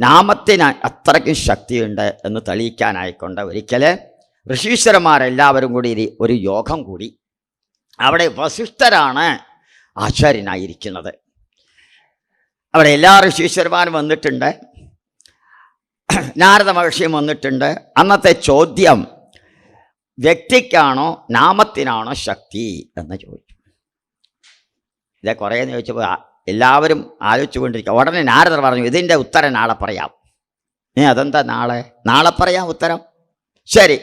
നാമത്തിന് അത്രയ്ക്കും ശക്തിയുണ്ട് എന്ന് തെളിയിക്കാനായിക്കൊണ്ട് ഒരിക്കൽ ഋഷീശ്വരന്മാരെല്ലാവരും കൂടി ഒരു യോഗം കൂടി. അവിടെ വസിഷ്ഠരാണ് ആചാര്യനായിരിക്കുന്നത്. അവിടെ എല്ലാ ഋഷീശ്വരന്മാരും വന്നിട്ടുണ്ട്. നാരദ മഹർഷിയും വന്നിട്ടുണ്ട്. അന്നത്തെ ചോദ്യം വ്യക്തിക്കാണോ നാമത്തിനാണോ ശക്തി എന്ന് ചോദിച്ചു. ഇതേ കുറേ ചോദിച്ചപ്പോൾ എല്ലാവരും ആലോചിച്ചുകൊണ്ടിരിക്കുക. ഉടനെ നാരദർ പറഞ്ഞു ഇതിന്റെ ഉത്തരം നാളെ പറയാം. ഏ അതെന്താ നാളെ? നാളെ പറയാം ഉത്തരം? ശരി.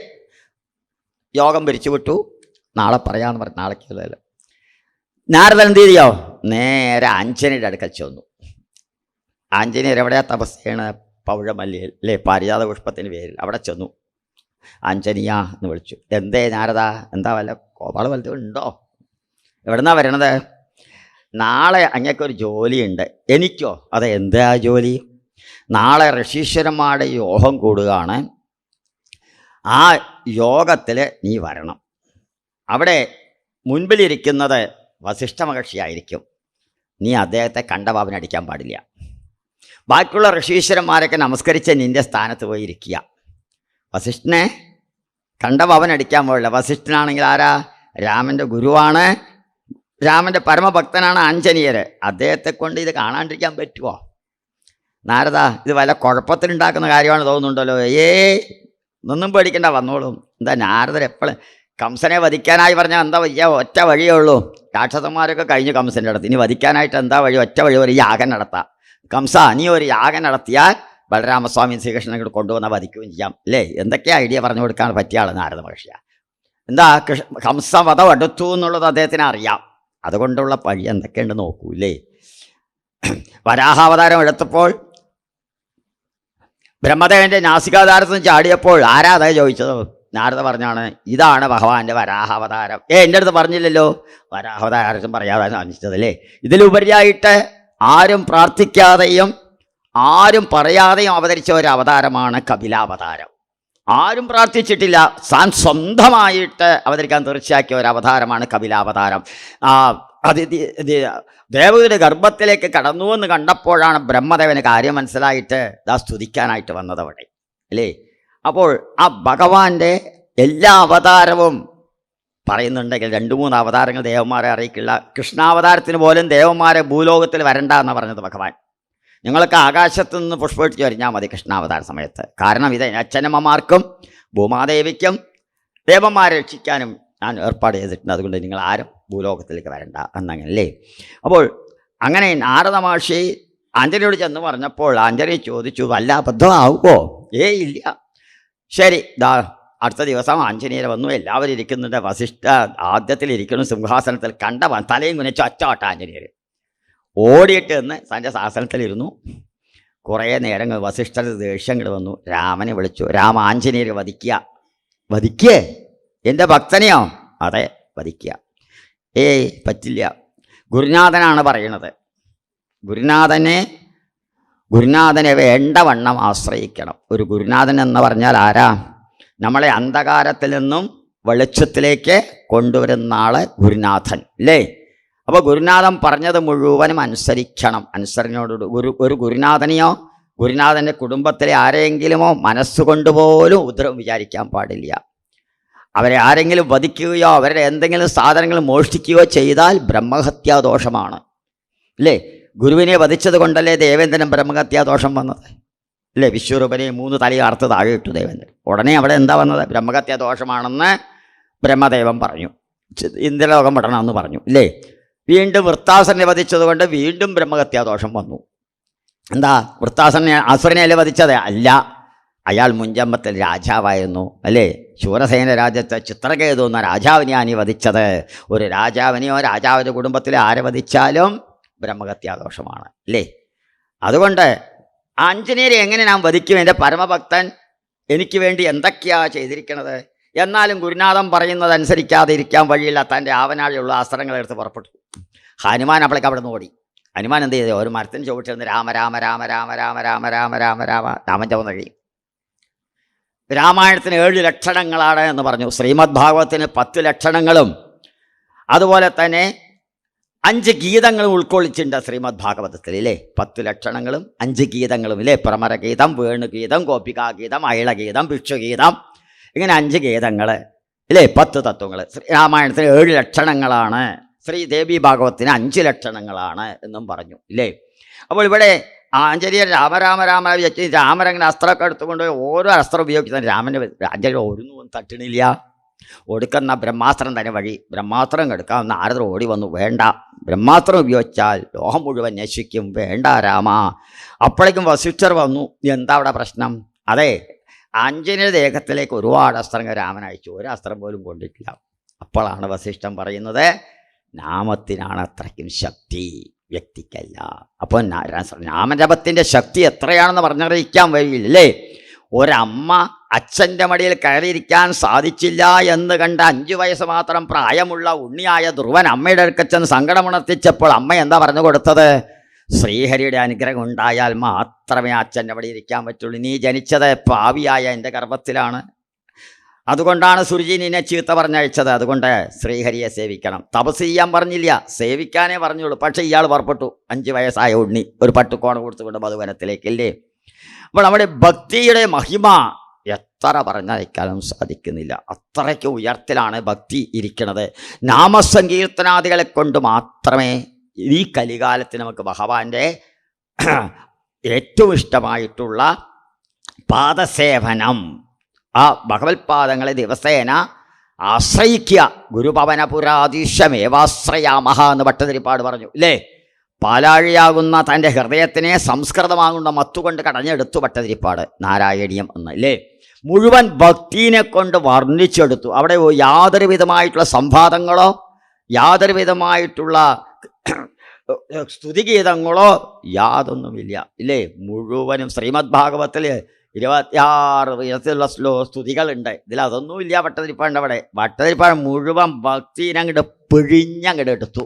യോഗം പിരിച്ചുവിട്ടു. നാളെ പറയാമെന്ന് പറഞ്ഞു നാളേക്കുള്ളതല്ലോ നാരദൻ എന്ത് ചെയ്യോ നേരെ ആഞ്ജനയുടെ അടുക്കൽ ചെന്നു. ആഞ്ജനേയർ എവിടെയാ തപസ് ചെയ്യണ? പൗഴമല്ലിയിൽ അല്ലേ? പാരിജാത പുഷ്പത്തിന്റെ പേരിൽ അവിടെ ചെന്നു. ആഞ്ജനിയ എന്ന് വിളിച്ചു. എന്തേ നാരദ? എന്താ വല്ല കോപാള വലുത് ഉണ്ടോ? എവിടുന്നാ വരണത്? നാളെ അങ്ങക്കൊരു ജോലിയുണ്ട്. എനിക്കോ? അത് എന്താ ജോലി? നാളെ ഋഷീശ്വരന്മാരുടെ യോഗം കൂടുകയാണ്. ആ യോഗത്തിൽ നീ വരണം. അവിടെ മുൻപിലിരിക്കുന്നത് വസിഷ്ഠ മഹർഷിയായിരിക്കും നീ അദ്ദേഹത്തെ കണ്ടവാവൻ അടിക്കാൻ പാടില്ല. ബാക്കിയുള്ള ഋഷീശ്വരന്മാരൊക്കെ നമസ്കരിച്ച് നിന്റെ സ്ഥാനത്ത് പോയി ഇരിക്കുക. വസിഷ്ഠനെ കണ്ടവാവൻ അടിക്കാൻ പാടില്ല. വസിഷ്ഠനാണെങ്കിൽ ആരാ? രാമന്റെ ഗുരുവാണ്. രാമന്റെ പരമഭക്തനാണ് ആഞ്ജനീയർ അദ്ദേഹത്തെ കൊണ്ട് ഇത് കാണാണ്ടിരിക്കാൻ പറ്റുമോ നാരദ ഇത് വല്ല കുഴപ്പത്തിലുണ്ടാക്കുന്ന കാര്യമാണ് തോന്നുന്നുണ്ടല്ലോ. ഏ ഒന്നും പേടിക്കണ്ട വന്നോളൂ. എന്താ നാരദർ എപ്പോഴും കംസനെ വധിക്കാനായി പറഞ്ഞാൽ എന്താ വയ്യ? ഒറ്റ വഴിയേ ഉള്ളൂ. രാക്ഷസന്മാരൊക്കെ കഴിഞ്ഞു കംസന്റെ അടുത്ത്. ഇനി വധിക്കാനായിട്ട് എന്താ വഴി? ഒറ്റ വഴി ഒരു യാഗം നടത്താം. കംസ നീ ഒരു യാഗം നടത്തിയാൽ ബലരാമസ്വാമി ശ്രീകൃഷ്ണനെ ഇങ്ങോട്ട് കൊണ്ടുവന്നാൽ വധിക്കുകയും ചെയ്യാം. അല്ലേ? എന്തൊക്കെ ഐഡിയ പറഞ്ഞു കൊടുക്കാൻ പറ്റിയ ആൾ നാരദ എന്താ കൃഷ്ണ കംസവധം എടുത്തു എന്നുള്ളത് അദ്ദേഹത്തിന് അറിയാം. അതുകൊണ്ടുള്ള പഴി എന്തൊക്കെയുണ്ട് നോക്കൂലേ? വരാഹാവതാരം എടുത്തപ്പോൾ നാസികാവതാരത്തിൽ നിന്ന് ചാടിയപ്പോൾ ആരാ അതേ ചോദിച്ചത്? നാരദ പറഞ്ഞാണ് ഇതാണ് ഭഗവാന്റെ വരാഹാവതാരം ഏ എന്റെ അടുത്ത് പറഞ്ഞില്ലല്ലോ. വരാഹാവതാരം പറയാതെ സാധിച്ചതല്ലേ ഇതിലുപരിയായിട്ട് ആരും പ്രാർത്ഥിക്കാതെയും ആരും പറയാതെയും അവതരിച്ച ഒരു അവതാരമാണ് കപിലാവതാരം. ആരും പ്രാർത്ഥിച്ചിട്ടില്ല. താൻ സ്വന്തമായിട്ട് അവതരിക്കാൻ തീർച്ചയാക്കിയ ഒരു അവതാരമാണ് കപിലാവതാരം. ആ അത് ഇത് ഇത് ഗർഭത്തിലേക്ക് കടന്നു എന്ന് കണ്ടപ്പോഴാണ് ബ്രഹ്മദേവന് കാര്യം മനസ്സിലായിട്ട് ദാ സ്തുതിക്കാനായിട്ട് വന്നത് അവിടെ. അല്ലേ? അപ്പോൾ ആ ഭഗവാന്റെ എല്ലാ അവതാരവും പറയുന്നുണ്ടെങ്കിൽ രണ്ട് മൂന്ന് അവതാരങ്ങൾ ദേവന്മാരെ അറിയിക്കില്ല. കൃഷ്ണാവതാരത്തിന് പോലും ദേവന്മാരെ ഭൂലോകത്തിൽ വരണ്ട എന്ന് പറഞ്ഞത് ഭഗവാൻ. നിങ്ങൾക്ക് ആകാശത്തു നിന്ന് പുഷ്പിച്ച് വരിഞ്ഞാൽ മതി കൃഷ്ണാവതാര സമയത്ത്. കാരണം ഇത് അച്ഛനമ്മമാർക്കും ഭൂമാദേവിക്കും ദേവന്മാരെ രക്ഷിക്കാനും ഞാൻ ഏർപ്പാട് ചെയ്തിട്ടുണ്ട്. അതുകൊണ്ട് നിങ്ങൾ ആരും ഭൂലോകത്തിലേക്ക് വരണ്ട എന്നങ്ങനല്ലേ? അപ്പോൾ അങ്ങനെ നാരദ മഹർഷി ആഞ്ജലിയോട് ചെന്ന് പറഞ്ഞപ്പോൾ ആഞ്ജലി ചോദിച്ചു വല്ല അബദ്ധമാവുമോ? ഏ ഇല്ല. ശരി ദാ അടുത്ത ദിവസം ആഞ്ജനേയർ വന്നു. എല്ലാവരും ഇരിക്കുന്നുണ്ട്. വസിഷ്ഠ ആദ്യത്തിൽ ഇരിക്കുന്നു. സിംഹാസനത്തിൽ കണ്ടവൻ തലയും കുനിച്ചു അച്ചോട്ട ആഞ്ജനേയർ ഓടിയിട്ട് എന്ന് തന്റെ ശാസനത്തിലിരുന്നു കുറേ നേരം വസിഷ്ഠർ ദേഷ്യം ഇങ്ങോട്ട് വന്നു. രാമനെ വിളിച്ചു. രാമ ആഞ്ജനേയർ വധിക്കുക വധിക്കേ എന്റെ ഭക്തനെയോ? അതെ വധിക്കുക ഏയ് പറ്റില്ല. ഗുരുനാഥനാണ് പറയണത്. ഗുരുനാഥനെ ഗുരുനാഥനെ വേണ്ടവണ്ണം ആശ്രയിക്കണം. ഒരു ഗുരുനാഥൻ എന്ന് പറഞ്ഞാൽ ആരാ? നമ്മളെ അന്ധകാരത്തിൽ നിന്നും വെളിച്ചത്തിലേക്ക് കൊണ്ടുവരുന്ന ആൾ ഗുരുനാഥൻ. അല്ലേ അപ്പോൾ ഗുരുനാഥൻ പറഞ്ഞത് മുഴുവനും അനുസരിക്കണം. അനുസരണയോട് ഗുരു ഒരു ഗുരുനാഥനെയോ ഗുരുനാഥന്റെ കുടുംബത്തിലെ ആരെങ്കിലുമോ മനസ്സുകൊണ്ട് പോലും ഉദ്രവം വിചാരിക്കാൻ പാടില്ല. അവരെ ആരെങ്കിലും വധിക്കുകയോ അവരുടെ എന്തെങ്കിലും സാധനങ്ങൾ മോഷ്ടിക്കുകയോ ചെയ്താൽ ബ്രഹ്മഹത്യാദോഷമാണ്. അല്ലേ? ഗുരുവിനെ വധിച്ചത് കൊണ്ടല്ലേ ദേവേന്ദ്രൻ ബ്രഹ്മഹത്യാദോഷം വന്നത്? അല്ലേ? വിശ്വരൂപനെ മൂന്ന് തലി അർത്ത് താഴെ ഇട്ടു ദേവേന്ദ്രൻ. ഉടനെ അവിടെ എന്താ വന്നത്? ബ്രഹ്മഹത്യാദോഷമാണെന്ന് ബ്രഹ്മദേവൻ പറഞ്ഞു. ഇന്ദ്രലോകം വിടണമെന്ന് പറഞ്ഞു. അല്ലേ? വീണ്ടും വൃത്താസനെ വധിച്ചതുകൊണ്ട് വീണ്ടും ബ്രഹ്മഹത്യാദോഷം വന്നു. എന്താ? വൃത്താസനെ അസുരനെയല്ലേ വധിച്ചത്? അല്ല. അയാൾ മുൻജമ്പത്തിൽ രാജാവായിരുന്നു അല്ലേ? ശൂരസേന രാജ്യത്തെ ചിത്രകേതു എന്ന രാജാവിനെയാണ് ഈ വധിച്ചത്. ഒരു രാജാവിനെയോ രാജാവിന്റെ കുടുംബത്തിലെ ആരെ വധിച്ചാലും ബ്രഹ്മഹത്യാദോഷമാണ് അല്ലേ? അതുകൊണ്ട് ആഞ്ജനേയരെ എങ്ങനെ നാം വധിക്കും? എന്റെ പരമഭക്തൻ എനിക്ക് വേണ്ടി എന്തൊക്കെയാണ് ചെയ്തിരിക്കണത്? എന്നാലും ഗുരുനാഥൻ പറയുന്നത് അനുസരിക്കാതെ ഇരിക്കാൻ വഴിയില്ല. തന്റെ ആവനാഴിയുള്ള അസ്ത്രങ്ങൾ എടുത്ത് പുറപ്പെട്ടു. ഹനുമാൻ അപ്പോഴേക്ക് അവിടെ നിന്ന് ഓടി. ഹനുമാൻ എന്ത് ചെയ്തു? ഒരു മരത്തിന് ചുവട്ടിരുന്ന് രാമ രാമ രാമ രാമ രാമ രാമ രാമ രാമ രാമ രാമൻ ചുവന്ന് കഴിയും രാമായണത്തിന് ഏഴ് ലക്ഷണങ്ങളാണ് എന്ന് പറഞ്ഞു. ശ്രീമദ് ഭാഗവത്തിന് പത്ത് ലക്ഷണങ്ങളും അതുപോലെ തന്നെ അഞ്ച് ഗീതങ്ങളും ഉൾക്കൊള്ളിച്ചിട്ടുണ്ട് ശ്രീമദ് ഭാഗവതത്തിൽ ഇല്ലേ? പത്ത് ലക്ഷണങ്ങളും അഞ്ച് ഗീതങ്ങളും ഇല്ലേ? പ്രമരഗീതം വേണുഗീതം ഗോപികാഗീതം അയളഗീതം ഭിക്ഷുഗീതം ഇങ്ങനെ അഞ്ച് ഗീതങ്ങൾ ഇല്ലേ? പത്ത് തത്വങ്ങൾ രാമായണത്തിന് ഏഴ് ലക്ഷണങ്ങളാണ്. ശ്രീദേവി ഭാഗവത്തിന് അഞ്ച് ലക്ഷണങ്ങളാണ് എന്നും പറഞ്ഞു. ഇല്ലേ? അപ്പോൾ ഇവിടെ ആഞ്ജലിയൻ രാമരാമ രാമ വിചാരിച്ച് രാമരങ്ങനെ അസ്ത്രമൊക്കെ എടുത്തുകൊണ്ട് ഓരോ അസ്ത്രം ഉപയോഗിക്കുന്ന രാമന് ആഞ്ജലി ഒന്നും തട്ടണില്ല. ഒടുക്കുന്ന ബ്രഹ്മാസ്ത്രം തന്നെ വഴി. ബ്രഹ്മാസ്ത്രം എടുക്കാം നാരദർ ഓടി വന്നു. വേണ്ട. ബ്രഹ്മാസ്ത്രം ഉപയോഗിച്ചാൽ ലോഹം മുഴുവൻ നശിക്കും. വേണ്ട രാമ. അപ്പോഴേക്കും വസിഷ്ഠർ വന്നു. എന്താ അവിടെ പ്രശ്നം? അതെ ആഞ്ജനേയ ദേഹത്തിലേക്ക് ഒരുപാട് അസ്ത്രങ്ങൾ രാമൻ അയച്ചു ഒരു അസ്ത്രം പോലും കൊണ്ടിട്ടില്ല. അപ്പോഴാണ് വസിഷ്ഠം പറയുന്നത് നാമത്തിനാണ് അത്രയ്ക്കും ശക്തി വ്യക്തിക്കല്ല. അപ്പോൾ നാമജപത്തിന്റെ ശക്തി എത്രയാണെന്ന് പറഞ്ഞറിയിക്കാൻ വഴിയില്ലേ ഒരമ്മ അച്ഛന്റെ മടിയിൽ കയറിയിരിക്കാൻ സാധിച്ചില്ല എന്ന് കണ്ട അഞ്ചു വയസ്സ് മാത്രം പ്രായമുള്ള ഉണ്ണിയായ ധ്രുവൻ അമ്മയുടെ അടുക്കച്ചെന്ന് സങ്കടമുണർത്തിച്ചപ്പോൾ അമ്മ എന്താ പറഞ്ഞു കൊടുത്തത്? ശ്രീഹരിയുടെ അനുഗ്രഹം ഉണ്ടായാൽ മാത്രമേ അച്ഛൻ അവിടെ ഇരിക്കാൻ പറ്റുള്ളൂ. നീ ജനിച്ചത് പാവിയായ എന്റെ ഗർഭത്തിലാണ്. അതുകൊണ്ടാണ് സുരുചി നിന്നെ ചീത്ത പറഞ്ഞയച്ചത്. അതുകൊണ്ട് ശ്രീഹരിയെ സേവിക്കണം. തപസ് ചെയ്യാൻ പറഞ്ഞില്ല. സേവിക്കാനേ പറഞ്ഞുള്ളൂ. പക്ഷേ ഇയാൾ പുറപ്പെട്ടു. അഞ്ച് വയസ്സായ ഉണ്ണി ഒരു പട്ടുക്കോണ കൊടുത്തുകൊണ്ട് മധുവനത്തിലേക്കല്ലേ അപ്പോൾ നമ്മുടെ ഭക്തിയുടെ മഹിമ എത്ര പറഞ്ഞയക്കാനും സാധിക്കുന്നില്ല. അത്രയ്ക്ക് ഉയർത്തിലാണ് ഭക്തി ഇരിക്കുന്നത്. നാമസങ്കീർത്തനാദികളെ കൊണ്ട് മാത്രമേ ഈ കലികാലത്ത് നമുക്ക് ഭഗവാന്റെ ഏറ്റവും ഇഷ്ടമായിട്ടുള്ള പാദസേവനം. ആ ഭഗവത്പാദങ്ങളെ ദിവസേന ആശ്രയിക്കുക. ഗുരുഭവനപുരാതീശമേവാശ്രയാമഹ എന്ന് ഭട്ടതിരിപ്പാട് പറഞ്ഞു ഇല്ലേ? പാലാഴിയാകുന്ന തന്റെ ഹൃദയത്തിനെ സംസ്കൃതമാകുന്ന മത്തുകൊണ്ട് കടഞ്ഞെടുത്തു ഭട്ടതിരിപ്പാട് നാരായണീയം എന്ന് അല്ലേ മുഴുവൻ ഭക്തിനെ കൊണ്ട് വർണിച്ചെടുത്തു. അവിടെ യാതൊരു വിധമായിട്ടുള്ള സംവാദങ്ങളോ യാതൊരു വിധമായിട്ടുള്ള സ്തുതിഗീതങ്ങളോ യാതൊന്നുമില്ല. ഇല്ലേ? മുഴുവനും ശ്രീമദ് ഭാഗവത്തിൽ ഇരുപത്തിയാറ് വിധത്തിലുള്ള ശ്ലോ സ്തുതികളുണ്ട്. ഇതിൽ അതൊന്നും ഇല്ല ഭട്ടതിരിപ്പാണ്ട് അവിടെ. ഭട്ടതിരിപ്പാട് മുഴുവൻ ഭക്തിനെ അങ്ങോട്ട് പിഴിഞ്ഞങ്ങോട്ട് എടുത്തു.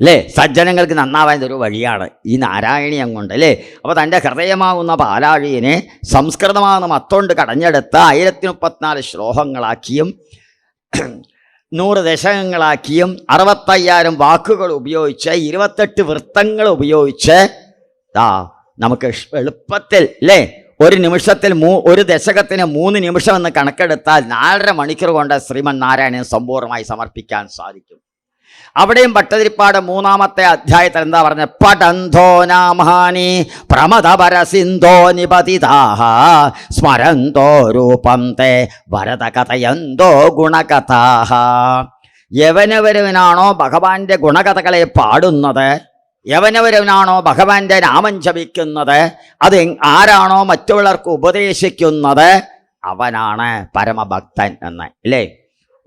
അല്ലേ സജ്ജനങ്ങൾക്ക് നന്നാവാൻ ഒരു വഴിയാണ്. ഈ നാരായണി കൊണ്ട് അല്ലേ അപ്പോൾ തന്റെ ഹൃദയമാകുന്ന പാലാഴിയെ സംസ്കൃതമാകുന്ന മത്തോണ്ട് കടഞ്ഞെടുത്ത് ആയിരത്തി മുപ്പത്തിനാല് ശ്ലോകങ്ങളാക്കിയും നൂറ് ദശകങ്ങളാക്കിയും അറുപത്തയ്യായിരം വാക്കുകൾ ഉപയോഗിച്ച് ഇരുപത്തെട്ട് വൃത്തങ്ങൾ ഉപയോഗിച്ച് ദാ നമുക്ക് എളുപ്പത്തിൽ അല്ലേ ഒരു നിമിഷത്തിൽ മൂ ഒരു ദശകത്തിന് മൂന്ന് നിമിഷം എന്ന് കണക്കെടുത്താൽ നാലര മണിക്കൂർ കൊണ്ട് ശ്രീമൻ നാരായണൻ സമ്പൂർണമായി സമർപ്പിക്കാൻ സാധിക്കും. അവിടെയും ഭട്ടതിരിപ്പാട് മൂന്നാമത്തെ അധ്യായത്തിൽ എന്താ പറഞ്ഞത് പടന്തോ നാമാനി പ്രമദപര സിന്ധോ നിപതിതാഹ സ്മരന്തോ രൂപം തേ വരത കഥയന്തോ ഗുണകഥാഹ. യവനവരവനാണോ ഭഗവാന്റെ ഗുണകഥകളെ പാടുന്നത്? യവനവരവനാണോ ഭഗവാന്റെ നാമം ജപിക്കുന്നത്? അത് ആരാണോ മറ്റുള്ളവർക്ക് ഉപദേശിക്കുന്നത്? അവനാണ് പരമഭക്തൻ എന്ന് ഇല്ലേ?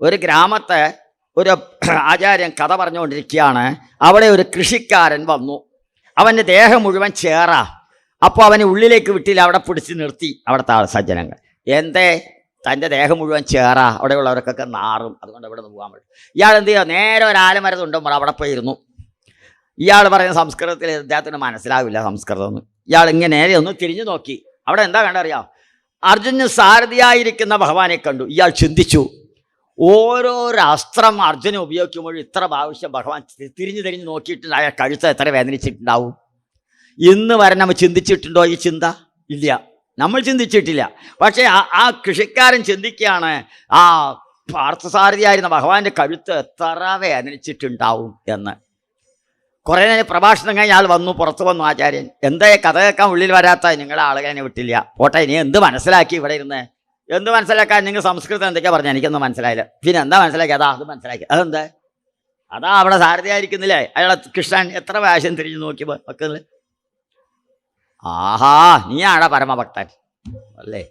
ഒരു ഗ്രാമത്തെ ഒരു ആചാര്യൻ കഥ പറഞ്ഞുകൊണ്ടിരിക്കുകയാണ്. അവിടെ ഒരു കൃഷിക്കാരൻ വന്നു. അവന്റെ ദേഹം മുഴുവൻ ചേറ. അപ്പോൾ അവനെ ഉള്ളിലേക്ക് വിട്ടില്ല അവിടെ പിടിച്ച് നിർത്തി. അവിടുത്തെ സജ്ജനങ്ങൾ. എന്തേ? തന്റെ ദേഹം മുഴുവൻ ചേറ. അവിടെയുള്ളവർക്കൊക്കെ നാറും. അതുകൊണ്ട് അവിടെ നിന്ന് പോകാൻ പറ്റും. ഇയാൾ എന്ത് ചെയ്യുക നേരെ ഒരു ആലമരത്തുണ്ടോ അവിടെ പോയിരുന്നു. ഇയാൾ പറയുന്ന സംസ്കൃതത്തിൽ അദ്ദേഹത്തിന് മനസ്സിലാവില്ല സംസ്കൃതം ഇയാൾ ഇങ്ങനെ നേരെ ഒന്ന് തിരിഞ്ഞു നോക്കി. അവിടെ എന്താ കണ്ടറിയാം? അർജുന് സാരഥിയായിരിക്കുന്ന ഭഗവാനെ കണ്ടു. ഇയാൾ ചിന്തിച്ചു ഓരോരോ അസ്ത്രം അർജുനെ ഉപയോഗിക്കുമ്പോഴും ഇത്ര പ്രാവശ്യം ഭഗവാൻ തിരിഞ്ഞു തിരിഞ്ഞു നോക്കിയിട്ടുണ്ട് അയാൾ കഴുത്ത് എത്ര വേദനിച്ചിട്ടുണ്ടാവും? ഇന്ന് വരെ നമ്മൾ ചിന്തിച്ചിട്ടുണ്ടോ ഈ ചിന്ത? ഇല്ല. നമ്മൾ ചിന്തിച്ചിട്ടില്ല. പക്ഷേ ആ കൃഷിക്കാരൻ ചിന്തിക്കുകയാണ് ആ പാർത്ഥസാരഥിയായിരുന്ന ഭഗവാന്റെ കഴുത്ത് എത്ര വേദനിച്ചിട്ടുണ്ടാവും എന്ന്. കുറേ നേരം പ്രഭാഷണം കഴിഞ്ഞ് ആൾ വന്നു പുറത്തു വന്നു ആചാര്യൻ. എന്താ കഥ കേൾക്കാൻ ഉള്ളിൽ വരാത്ത നിങ്ങളെ ആളുകളെ വിട്ടില്ല. പോട്ടെ ഇനി എന്ത് മനസ്സിലാക്കി ഇവിടെ ഇരുന്ന്? എന്ത് മനസ്സിലാക്കാൻ? നിങ്ങൾ സംസ്കൃതം എന്തൊക്കെയാ പറഞ്ഞു? എനിക്കൊന്നും മനസ്സിലായില്ല. പിന്നെ എന്താ മനസ്സിലാക്കി അതാ അത് മനസ്സിലാക്കി അതെന്താ? അതാ അവിടെ സാരഥിയായിരിക്കുന്നില്ലേ അയാളെ കൃഷ്ണൻ എത്ര വേഷം തിരിഞ്ഞു നോക്കി വെക്കുന്നില്ല ആഹാ നീയാടാ പരമഭക്തൻ? അല്ലേ?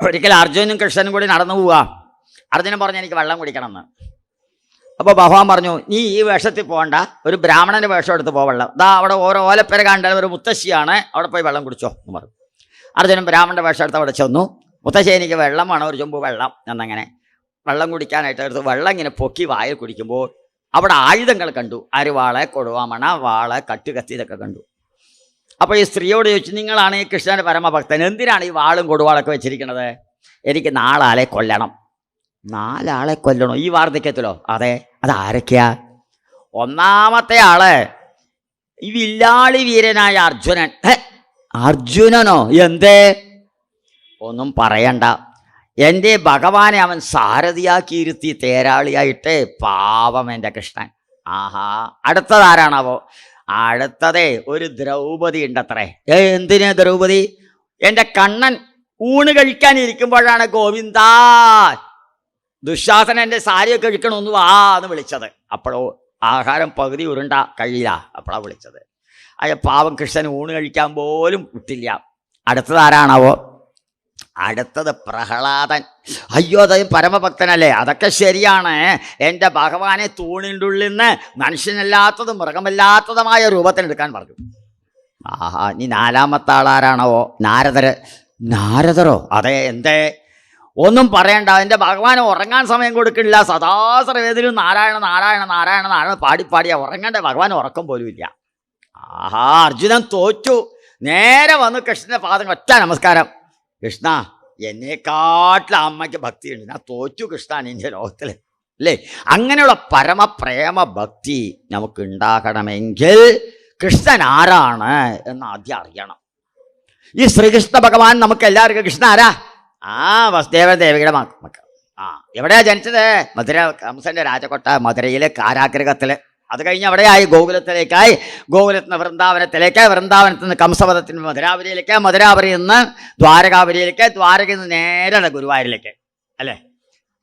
ഒരിക്കൽ അർജുനും കൃഷ്ണനും കൂടി നടന്നു പോവാ. അർജുനൻ പറഞ്ഞു എനിക്ക് വെള്ളം കുടിക്കണം എന്ന് അപ്പോൾ ഭഗവാൻ പറഞ്ഞു നീ ഈ വേഷത്തിൽ പോകണ്ട. ഒരു ബ്രാഹ്മണന്റെ വേഷം എടുത്ത് പോ വെള്ളം. ദാ അവിടെ ഓരോ ഓലപ്പേര കണ്ട ഒരു മുത്തശ്ശിയാണ്. അവിടെ പോയി വെള്ളം കുടിച്ചോ എന്ന് പറഞ്ഞു. അർജുനൻ ബ്രാഹ്മണന്റെ വേഷം എടുത്ത് അവിടെ ചെന്നു. മുത്തശ്ശി എനിക്ക് വെള്ളം വേണം ഒരു ചുമ്പ് വെള്ളം എന്നങ്ങനെ വെള്ളം കുടിക്കാനായിട്ട് എടുത്ത് വെള്ളം ഇങ്ങനെ പൊക്കി വായിൽ കുടിക്കുമ്പോൾ അവിടെ ആയുധങ്ങൾ കണ്ടു. അരുവാൾ കൊടുവാമണ വാൾ കട്ടുകത്തി ഇതൊക്കെ കണ്ടു. അപ്പോൾ ഈ സ്ത്രീയോട് ചോദിച്ചു നിങ്ങളാണ് ഈ കൃഷ്ണന്റെ പരമഭക്തൻ എന്തിനാണ് ഈ വാളും കൊടുവാളൊക്കെ വെച്ചിരിക്കുന്നത്? എനിക്ക് നാലാളെ കൊല്ലണം. നാലാളെ കൊല്ലണം? ഈ വാർദ്ധക്യത്തിലോ? അതെ. അത് ആരൊക്കെയാ? ഒന്നാമത്തെ ആൾ ഈ വില്ലാളി വീരനായ അർജുനൻ. അർജുനനോ? എന്തേ? ഒന്നും പറയണ്ട. എന്റെ ഭഗവാനെ അവൻ സാരഥിയാക്കിയിരുത്തി തേരാളിയായിട്ട് പാവം എന്റെ കൃഷ്ണൻ. ആഹാ അടുത്തതാരാണാവോ? അടുത്തതേ ഒരു ദ്രൗപദി ഉണ്ടത്രേ. ഏ എന്തിന് ദ്രൗപദി? എന്റെ കണ്ണൻ ഊണ് കഴിക്കാൻ ഇരിക്കുമ്പോഴാണ് ഗോവിന്ദ. ദുശാസന എന്റെ സാരിയൊക്കെ കഴിക്കണമെന്ന് വാ എന്ന് വിളിച്ചത്. അപ്പോഴോ ആഹാരം പകുതി ഉരുണ്ട കഴിയില്ല. അപ്പോഴാണ് വിളിച്ചത്. അയ പാവം കൃഷ്ണൻ ഊണ് കഴിക്കാൻ പോലും വിട്ടില്ല. അടുത്തത് ആരാണാവോ അടുത്തത് പ്രഹ്ലാദൻ. അയ്യോ അത് പരമഭക്തനല്ലേ? അതൊക്കെ ശരിയാണ്. എന്റെ ഭഗവാനെ തൂണിന്റെ ഉള്ളിൽ നിന്ന് മനുഷ്യനല്ലാത്തതും മൃഗമല്ലാത്തതുമായ രൂപത്തിനെടുക്കാൻ പറഞ്ഞു. ആഹാ ഇനി നാലാമത്തെ ആളാരാണോ നാരദര് നാരദരോ? അതെ എന്തേ? ഒന്നും പറയണ്ട. എന്റെ ഭഗവാൻ ഉറങ്ങാൻ സമയം കൊടുക്കില്ല സദാസർവേദിലും നാരായണ നാരായണ നാരായണ നാരായണ പാടി പാടിയാ. ഉറങ്ങേണ്ട? ഭഗവാൻ ഉറക്കം പോലും ഇല്ല ആഹാ അർജുനൻ തോറ്റു. നേരെ വന്ന് കൃഷ്ണന്റെ പാദം ഒറ്റ നമസ്കാരം. കൃഷ്ണ എന്നെക്കാട്ടിലും അമ്മയ്ക്ക് ഭക്തിയുണ്ട്. ഞാൻ തോറ്റു കൃഷ്ണ നിന്റെ ലോകത്തിൽ അല്ലേ? അങ്ങനെയുള്ള പരമപ്രേമ ഭക്തി നമുക്ക് ഉണ്ടാകണമെങ്കിൽ കൃഷ്ണൻ ആരാണ് എന്ന് ആദ്യം അറിയണം. ഈ ശ്രീകൃഷ്ണ ഭഗവാൻ നമുക്ക് എല്ലാവർക്കും കൃഷ്ണ ആരാ? ആ വസുദേവൻ ദേവിയുടെ ആ എവിടെയാ ജനിച്ചത്? മധുര കംസന്റെ രാജകൊട്ട മധുരയിലെ കാരാഗ്രഹത്തിൽ. അത് കഴിഞ്ഞ് അവിടെയായി ഗോകുലത്തിലേക്കായി. ഗോകുലത്തിന് വൃന്ദാവനത്തിലേക്ക് വൃന്ദാവനത്തിൽ നിന്ന് കംസപഥത്തിന് മധുരാപുരിയിലേക്ക് മധുരാപുരിയിൽ നിന്ന് ദ്വാരകാപുരിയിലേക്ക് ദ്വാരകയിൽ നിന്ന് നേരെ ഗുരുവായൂരിലേക്ക്. അല്ലേ?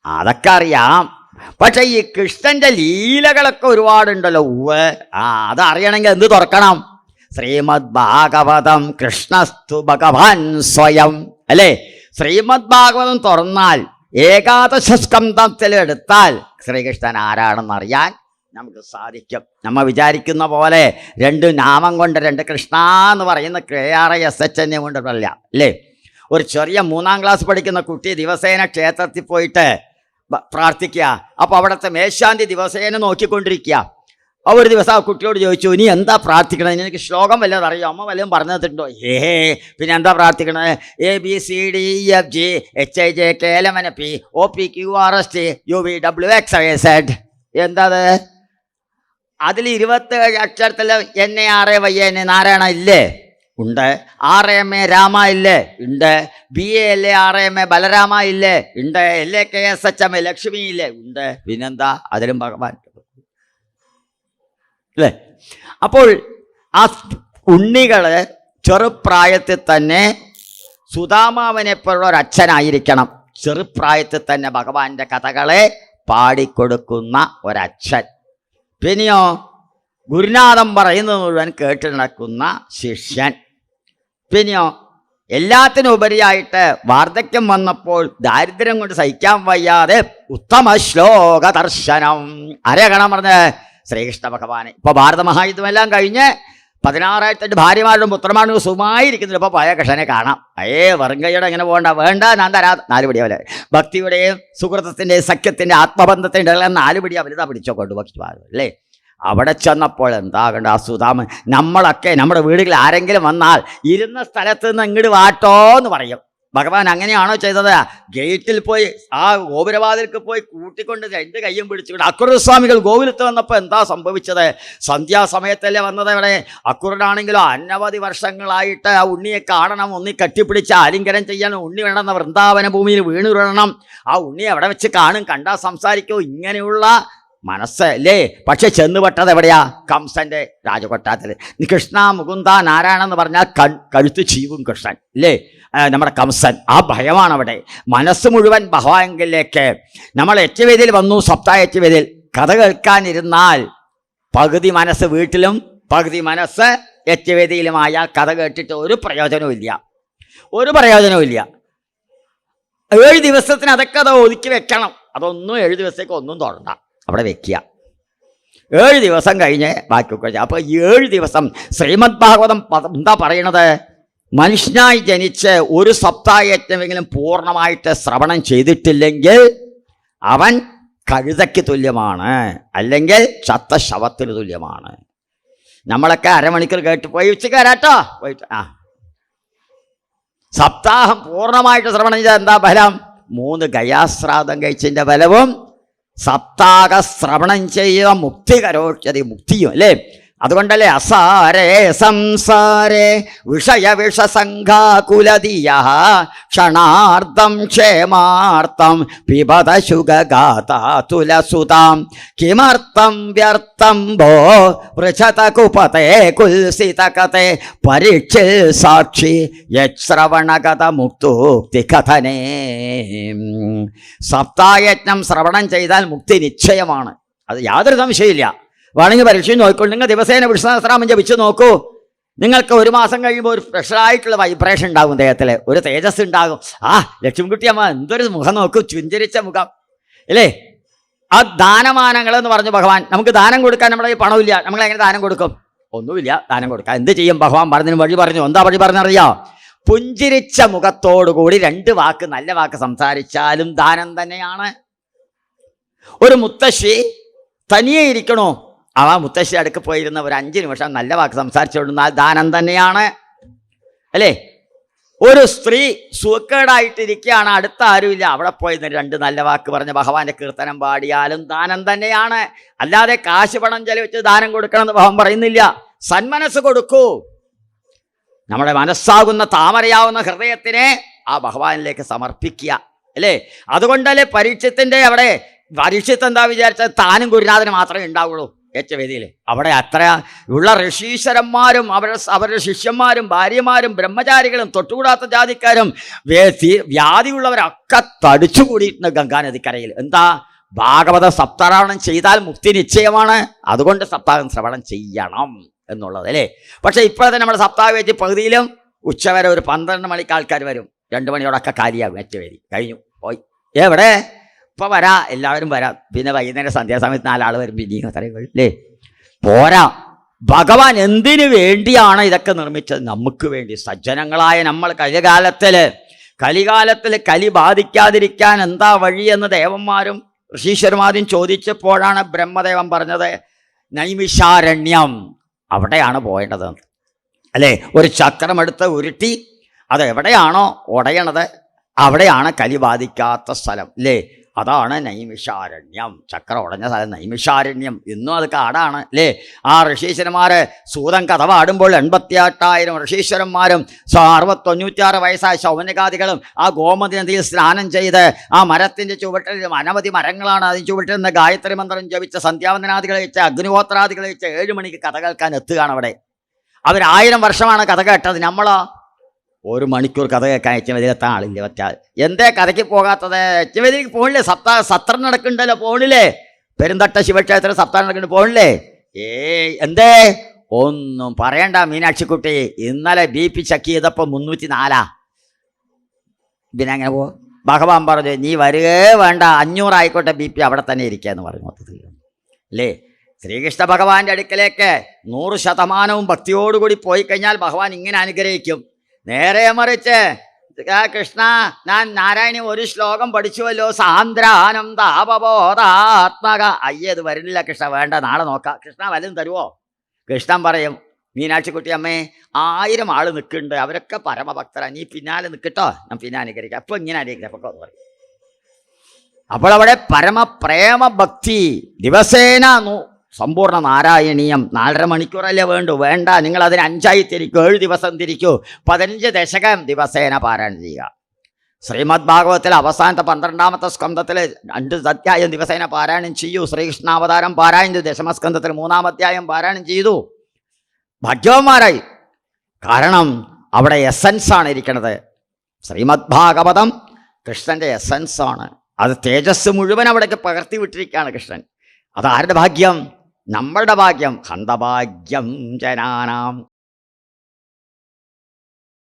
അതൊക്കെ അറിയാം. പക്ഷെ ഈ കൃഷ്ണന്റെ ലീലകളൊക്കെ ഒരുപാടുണ്ടല്ലോ. ഉവ് ആ അതറിയണമെങ്കിൽ എന്ത് തുറക്കണം? ശ്രീമദ് ഭാഗവതം കൃഷ്ണസ്തു ഭഗവാൻ സ്വയം. അല്ലേ? ശ്രീമദ് ഭാഗവതം തുറന്നാൽ ഏകാദശ സ്കന്ധത്തിൽ എടുത്താൽ ശ്രീകൃഷ്ണൻ ആരാണെന്ന് അറിയാൻ നമുക്ക് സാധിക്കും. നമ്മൾ വിചാരിക്കുന്ന പോലെ രണ്ട് നാമം കൊണ്ട് രണ്ട് കൃഷ്ണ എന്ന് പറയുന്ന K R I S H എന്നെ കൊണ്ടല്ല അല്ലേ ഒരു ചെറിയ മൂന്നാം ക്ലാസ് പഠിക്കുന്ന കുട്ടി ദിവസേന ക്ഷേത്രത്തിൽ പോയിട്ട് പ്രാർത്ഥിക്കുക. അപ്പോൾ അവിടുത്തെ മേശാന്തി ദിവസേന നോക്കിക്കൊണ്ടിരിക്കുക. ആ ഒരു ദിവസം ആ കുട്ടിയോട് ചോദിച്ചു ഇനി എന്താ പ്രാർത്ഥിക്കണത് എനിക്ക് ശ്ലോകം വല്ലതും അറിയോ? അമ്മ വല്ലതും പറഞ്ഞു ഏ പിന്നെ എന്താ പ്രാർത്ഥിക്കണത് A B C D E F G H I J K L M N P O P Q R S T U V W X I Z. എന്താ അതിൽ ഇരുപത്തേഴ് അക്ഷരത്തിൽ N A R A Y N A Narayana ഇല്ലേ? ഉണ്ട്. R M A Rama ഇല്ലേ? ഉണ്ട്. B A L A R M A Balarama ഇല്ലേ? ഉണ്ട്. L A K S H M A Lakshmi ഇല്ലേ? ഉണ്ട്. പിന്നെന്താ? അതിലും ഭഗവാൻ. അല്ലേ? അപ്പോൾ ആ ഉണ്ണികൾ ചെറുപ്രായത്തിൽ തന്നെ സുധാമാവനെ പോലുള്ള ഒരു അച്ഛനായിരിക്കണം. ചെറുപ്രായത്തിൽ തന്നെ ഭഗവാന്റെ കഥകളെ പാടിക്കൊടുക്കുന്ന ഒരച്ഛൻ. പിന്നെയോ ഗുരുനാഥൻ പറയുന്നത് മുഴുവൻ കേട്ട് നടക്കുന്ന ശിഷ്യൻ. പിന്നെയോ എല്ലാത്തിനും ഉപരിയായിട്ട് വാർദ്ധക്യം വന്നപ്പോൾ ദാരിദ്ര്യം കൊണ്ട് സഹിക്കാൻ വയ്യാതെ ഉത്തമ ശ്ലോക ദർശനം. ആരെയാണ് പറഞ്ഞത് ശ്രീകൃഷ്ണ ഭഗവാനെ. ഇപ്പൊ ഭാരത മഹായുദ്ധമെല്ലാം കഴിഞ്ഞ് പതിനാറായിരത്തെട്ട് ഭാര്യമാരുടെ പുത്രന്മാരും സുഖമായിരിക്കുന്നില്ല ഇപ്പോൾ പഴയ കൃഷ്ണനെ കാണാം. അയേ വെറുങ്കയുടെ എങ്ങനെ പോകണ്ട. വേണ്ട ഞാൻ തരാ. നാലുപടി അവരെ. ഭക്തിയുടെയും സുഹൃത്തത്തിന്റെയും സഖ്യത്തിന്റെ ആത്മബന്ധത്തിന്റെ എല്ലാം നാലുപടി അവരിതാ പിടിച്ചോ കൊണ്ട് ഭക്തി അല്ലേ? അവിടെ ചെന്നപ്പോൾ എന്താകണ്ട കണ്ട സുധാമൻ നമ്മളൊക്കെ നമ്മുടെ വീടുകളിൽ ആരെങ്കിലും വന്നാൽ ഇരുന്ന സ്ഥലത്ത് നിന്ന് ഇങ്ങോട്ട് വാട്ടോ എന്ന് പറയും. ഭഗവാൻ അങ്ങനെയാണോ ചെയ്തത്? ഗേറ്റിൽ പോയി ആ ഗോപുരവാതിൽക്ക് പോയി കൂട്ടിക്കൊണ്ട് രണ്ട് കയ്യും പിടിച്ചുകൊണ്ട് അക്കുറസ്വാമികൾ ഗോകുലത്ത് വന്നപ്പോൾ എന്താ സംഭവിച്ചത്? സന്ധ്യാസമയത്തല്ലേ വന്നത് ഇവിടെ അക്കുറിനാണെങ്കിലോ അനവധി വർഷങ്ങളായിട്ട് ആ ഉണ്ണിയെ കാണണം ഉണ്ണി കെട്ടിപ്പിടിച്ച് ആലിംഗനം ചെയ്യാൻ ഉണ്ണി വേണമെന്ന വൃന്ദാവന ഭൂമിയിൽ വീണുരുളണം ആ ഉണ്ണിയെ എവിടെ വെച്ച് കാണും കണ്ടാ സംസാരിക്കൂ. ഇങ്ങനെയുള്ള മനസ്സ് അല്ലേ? പക്ഷെ ചെന്നുപെട്ടത് എവിടെയാ? കംസന്റെ രാജകൊട്ടാരത്തിൽ. കൃഷ്ണ മുകുന്ദ നാരായണ എന്ന് പറഞ്ഞാൽ കഴുത്ത് ചീവും കൃഷ്ണൻ അല്ലേ? നമ്മുടെ കംസൻ. ആ ഭയമാണ് അവിടെ മനസ്സ് മുഴുവൻ ഭഗവാങ്കിലേക്ക് നമ്മൾ എച്ചവേദിയിൽ വന്നു സപ്താഹ എച്ചവേദിയിൽ കഥ കേൾക്കാനിരുന്നാൽ പകുതി മനസ്സ് വീട്ടിലും പകുതി മനസ്സ് എച്ചവേദിയിലുമായാൽ കഥ കേട്ടിട്ട് ഒരു പ്രയോജനവും ഇല്ല. ഒരു പ്രയോജനവും ഇല്ല. ഏഴ് ദിവസത്തിന് അതൊക്കെ അത് ഒതുക്കി വെക്കണം. അതൊന്നും ഏഴ് ദിവസത്തേക്ക് ഒന്നും തുടണ്ട. അവിടെ വെക്കുക. ഏഴ് ദിവസം കഴിഞ്ഞ് ബാക്കിയൊക്കെ. അപ്പോൾ ഏഴ് ദിവസം ശ്രീമദ് ഭാഗവതം എന്താ പറയണത്? മനുഷ്യനായി ജനിച്ച് ഒരു സപ്താഹയറ്റമെങ്കിലും പൂർണമായിട്ട് ശ്രവണം ചെയ്തിട്ടില്ലെങ്കിൽ അവൻ കഴുതയ്ക്ക് തുല്യമാണ്. അല്ലെങ്കിൽ ചത്ത ശവത്തിന് തുല്യമാണ്. നമ്മളൊക്കെ അരമണിക്കൂർ കേട്ട് പോയി ഉച്ചയ്ക്ക് വരാട്ടോ. പോയിട്ട് ആ. സപ്താഹം പൂർണമായിട്ട് ശ്രവണം ചെയ്താൽ എന്താ ഫലം? മൂന്ന് ഗയാശ്രാദം കഴിച്ചതിന്റെ ഫലവും സപ്താഹ ശ്രവണം ചെയ്യുക മുക്തി കരോക്ഷതി മുക്തിയും അല്ലേ? അതുകൊണ്ടല്ലേ അസാരേ സംസാരേ വിഷയ വിഷസംഘാകുലതിയ ക്ഷണാർത്ഥം ക്ഷേമാർത്ഥം പിബത ശുഗാതുലസുതാം കിമർത്ഥം വ്യർത്ഥം ഭോ പൃച്ഛത കുപതേ കുൽസിതകത്തെ പരീക്ഷിൽ സാക്ഷി യശ്രവണഗത മുക്തോക്തി കഥനേ സപ്തായജ്ഞം ശ്രവണം ചെയ്താൽ മുക്തി നിശ്ചയമാണ്. അത് യാതൊരു സംശയമില്ല വേണമെങ്കിൽ പരീക്ഷയും നോക്കിക്കോളൂ നിങ്ങൾ ദിവസേന വിഷ്ണുസഹസ്രാമം ജപിച്ച് നോക്കൂ. നിങ്ങൾക്ക് ഒരു മാസം കഴിയുമ്പോൾ ഒരു സ്പെഷ്യലായിട്ടുള്ള വൈബ്രേഷൻ ഉണ്ടാകും ദേഹത്തിൽ ഒരു തേജസ് ഉണ്ടാകും. ആ ലക്ഷ്മിക്കുട്ടിയമ്മ എന്തൊരു മുഖം നോക്കൂ. ചുഞ്ചരിച്ച മുഖം. അല്ലേ ആ ദാനമാനങ്ങൾ എന്ന് പറഞ്ഞു ഭഗവാൻ നമുക്ക് ദാനം കൊടുക്കാൻ നമ്മുടെ ഈ പണമില്ല. നമ്മൾ എങ്ങനെ ദാനം കൊടുക്കും? ഒന്നുമില്ല ദാനം കൊടുക്കാം. എന്ത് ചെയ്യും ഭഗവാൻ പറഞ്ഞതിന് വഴി പറഞ്ഞു. എന്താ വഴി പറഞ്ഞറിയാം? പുഞ്ചിരിച്ച മുഖത്തോടുകൂടി രണ്ട് വാക്ക് നല്ല വാക്ക് സംസാരിച്ചാലും ദാനം തന്നെയാണ്. ഒരു മുത്തശ്ശി തനിയെ ഇരിക്കണോ? അവ മുത്തശ്ശി അടുക്ക് പോയിരുന്ന ഒരു അഞ്ച് നിമിഷം നല്ല വാക്ക് സംസാരിച്ചുകൊണ്ടിരുന്നാൽ ദാനം തന്നെയാണ്. അല്ലേ? ഒരു സ്ത്രീ സുഖക്കേടായിട്ടിരിക്കുകയാണ് അടുത്ത ആരുമില്ല. അവിടെ പോയി രണ്ട് നല്ല വാക്ക് പറഞ്ഞ് ഭഗവാന്റെ കീർത്തനം പാടിയാലും ദാനം തന്നെയാണ്. അല്ലാതെ കാശ് പണം ചെലവിച്ച് ദാനം കൊടുക്കണമെന്ന് ഭഗവാൻ പറയുന്നില്ല. സന്മനസ് കൊടുക്കൂ. നമ്മുടെ മനസ്സാകുന്ന താമരയാവുന്ന ഹൃദയത്തിനെ ആ ഭഗവാനിലേക്ക് സമർപ്പിക്കുക. അല്ലേ? അതുകൊണ്ടല്ലേ പരീക്ഷത്തിന്റെ അവിടെ പരീക്ഷത്ത് എന്താ വിചാരിച്ചത്? താനും ഗുരുനാഥന് മാത്രമേ ഉണ്ടാവുള്ളൂ. എച്ച് വേദിയിൽ അവിടെ അത്ര ഉള്ള ഋഷീശ്വരന്മാരും അവരുടെ അവരുടെ ശിഷ്യന്മാരും ഭാര്യമാരും ബ്രഹ്മചാരികളും തൊട്ടുകൂടാത്ത ജാതിക്കാരും വ്യാധിയുള്ളവരൊക്കെ തടിച്ചു കൂടിയിട്ടുണ്ട് ഗംഗാനദിക്കരയിൽ എന്താ? ഭാഗവത സപ്താരാവണം ചെയ്താൽ മുക്തി നിശ്ചയമാണ്. അതുകൊണ്ട് സപ്താഹം ശ്രവണം ചെയ്യണം എന്നുള്ളത് അല്ലേ? പക്ഷെ ഇപ്പോഴത്തെ നമ്മുടെ സപ്താഹ വേദി പകുതിയിലും ഉച്ചവരെ ഒരു പന്ത്രണ്ട് മണിക്ക് ആൾക്കാർ വരും. രണ്ട് മണിയോടൊക്കെ കാര്യമാകും ഏറ്റവേദി കഴിഞ്ഞു. പോയി. എവിടെ? ഇപ്പൊ വരാ എല്ലാവരും വരാം. പിന്നെ വൈകുന്നേരം സന്ധ്യാസമയത്ത് നാലാൾ വരും പിന്നെയും അത്രയും അല്ലേ പോരാ. ഭഗവാൻ എന്തിനു വേണ്ടിയാണ് ഇതൊക്കെ നിർമ്മിച്ചത്? നമുക്ക് വേണ്ടി. സജ്ജനങ്ങളായ നമ്മൾ കലികാലത്തിൽ കലികാലത്തിൽ കലി ബാധിക്കാതിരിക്കാൻ എന്താ വഴിയെന്ന് ദേവന്മാരും ഋഷീശ്വരന്മാരും ചോദിച്ചപ്പോഴാണ് ബ്രഹ്മദേവൻ പറഞ്ഞത് നൈമിഷാരണ്യം. അവിടെയാണ് പോയേണ്ടത്. അല്ലേ? ഒരു ചക്രമെടുത്ത് ഉരുട്ടി അത് എവിടെയാണോ ഉടയണത് അവിടെയാണ് കലി ബാധിക്കാത്ത സ്ഥലം അല്ലേ അതാണ് നൈമിഷാരണ്യം. ചക്രം ഉടഞ്ഞ സ്ഥലം നൈമിഷാരണ്യം. ഇന്നും അത് കാടാണ് അല്ലേ? ആ ഋഷീശ്വരന്മാർ സൂതൻ കഥ പാടുമ്പോൾ എൺപത്തിയെട്ടായിരം ഋഷീശ്വരന്മാരും സ- വയസ്സായ ശൗനകാദികളും ആ ഗോമതി നദിയിൽ സ്നാനം ചെയ്ത് ആ മരത്തിന്റെ ചുവട്ടിൽ അനവധി മരങ്ങളാണ് അതിന് ചുവട്ടിൽ നിന്ന് ഗായത്രി മന്ത്രം ജപിച്ച സന്ധ്യാവന്തനാദികൾ വെച്ച് അഗ്നിഹോത്രാദികൾ വെച്ച് ഏഴ് മണിക്ക് കഥ കേൾക്കാൻ എത്തുകയാണ് അവിടെ. അവരായിരം വർഷമാണ് കഥ കേട്ടത്. നമ്മളോ ഒരു മണിക്കൂർ കഥ കേൾക്കാൻ എച്ചവതിയിലെത്താൻ ആളില്ല പറ്റാ. എന്തേ കഥയ്ക്ക് പോകാത്തത്? എച്ചവതിക്ക് പോണില്ലേ സപ്ത സത്രം നടക്കുന്നുണ്ടല്ലോ പോണില്ലേ പെരുന്തട്ട ശിവക്ഷേത്ര സപ്താഹം നടക്കുന്നുണ്ട് പോണില്ലേ ഏ എന്തേ? ഒന്നും പറയണ്ട മീനാക്ഷിക്കുട്ടി. ഇന്നലെ ബി പി ചെക്ക് ചെയ്തപ്പോൾ മുന്നൂറ്റി നാലാ പിന്നെ അങ്ങനെ പോ ഭഗവാൻ പറഞ്ഞു നീ വരികേ വേണ്ട അഞ്ഞൂറായിക്കോട്ടെ ബി പി അവിടെ തന്നെ ഇരിക്കുക എന്ന് പറഞ്ഞു മൊത്തത്തിൽ അല്ലേ? ശ്രീകൃഷ്ണ ഭഗവാന്റെ അടുക്കലേക്ക് നൂറ് ശതമാനവും ഭക്തിയോടുകൂടി പോയി കഴിഞ്ഞാൽ ഭഗവാൻ ഇങ്ങനെ അനുഗ്രഹിക്കും. നേരെ മറിച്ച്. കൃഷ്ണ ഞാൻ നാരായണി ഒരു ശ്ലോകം പഠിച്ചുവല്ലോ. സാന്ദ്രാനം താപബോധാത്മക. അയ്യേ ഇത് വരുന്നില്ല കൃഷ്ണ വേണ്ട നാളെ നോക്കാം. കൃഷ്ണ വല്ലതും തരുവോ? കൃഷ്ണൻ പറയും മീനാക്ഷിക്കുട്ടി അമ്മേ ആയിരം ആൾ നിൽക്കുന്നുണ്ട്. അവരൊക്കെ പരമഭക്തരാണ് നീ പിന്നാലെ നിൽക്കട്ടോ. ഞാൻ പിന്നെ അനുകരിക്കാം അപ്പൊ ഇങ്ങനെ അനുകരിക്കാം അപ്പൊ പറയും. അപ്പോൾ അവിടെ പരമപ്രേമ ഭക്തി ദിവസേന സമ്പൂർണ നാരായണീയം. നാലര മണിക്കൂറല്ലേ വേണ്ടു. വേണ്ട നിങ്ങൾ അതിന് അഞ്ചായി തിരിക്കൂ. ഏഴ് ദിവസം തിരിക്കൂ. പതിനഞ്ച് ദശകം ദിവസേന പാരായണം ചെയ്യുക. ശ്രീമദ് ഭാഗവത്തിൽ അവസാനത്തെ പന്ത്രണ്ടാമത്തെ സ്കന്ധത്തിൽ രണ്ട് അധ്യായം ദിവസേന പാരായണം ചെയ്യൂ. ശ്രീകൃഷ്ണാവതാരം പാരായണം ചെയ്തു. ദശമസ്കന്ധത്തിൽ മൂന്നാം അധ്യായം പാരായണം ചെയ്തു. ഭാഗ്യവന്മാരായി. കാരണം അവിടെ എസൻസ് ആണ് ഇരിക്കുന്നത് ശ്രീമദ് ഭാഗവതം കൃഷ്ണന്റെ എസൻസ് ആണ്. അത് തേജസ് മുഴുവൻ അവിടേക്ക് പകർത്തി വിട്ടിരിക്കുകയാണ് കൃഷ്ണൻ. അതാരുടെ ഭാഗ്യം? നമ്മളുടെ ഭാഗ്യം ഹന്തഭാഗ്യം ജനാനാം.